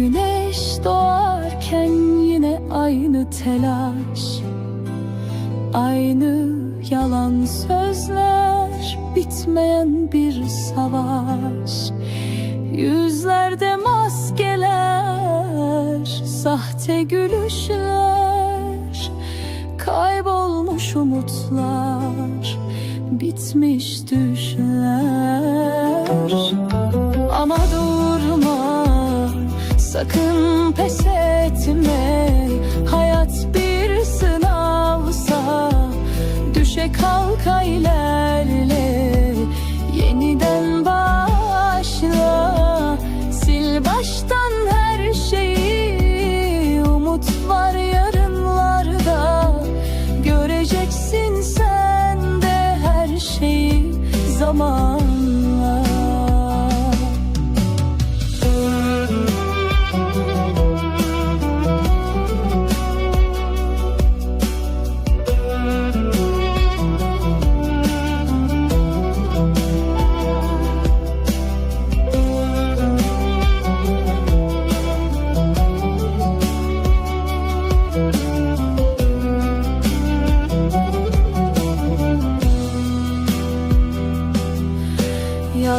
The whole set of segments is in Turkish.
Güneş doğarken yine aynı telaş. Aynı yalan sözler Bitmeyen bir savaş. Yüzlerde maskeler Sahte gülüşler. Kaybolmuş umutlar Bitmiş Pes etme. Hayat bir sınavsa Düşe kalka ilerle. Yeniden başla. Sil baştan her şeyi. Umut var yarınlarda. Göreceksin sen de her şeyi. Zamanla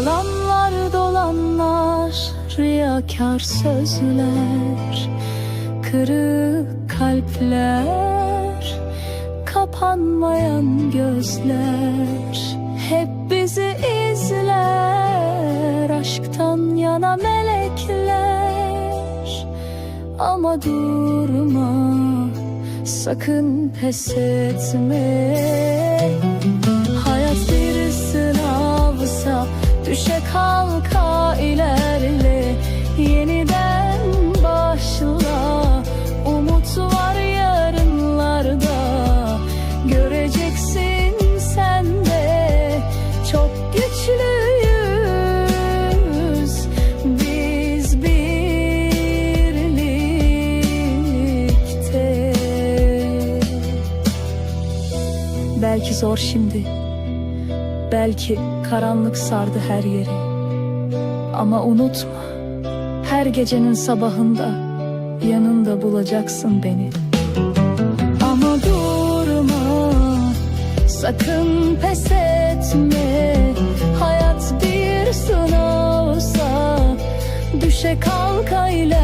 Yalanlar dolanlar, riyakar sözler Kırık kalpler, kapanmayan gözler. Hep bizi izler, aşktan yana melekler. Ama durma, sakın pes etme Düşe kalka ilerle. Yeniden başla. Umut var yarınlarda. Göreceksin sen de. Çok güçlüyüz Biz birlikte. Belki zor şimdi. Belki karanlık sardı her yeri. Ama unutma Her gecenin sabahında Yanında bulacaksın beni. Ama durma Sakın pes etme. Hayat bir sınavsa Düşe kalka ilerle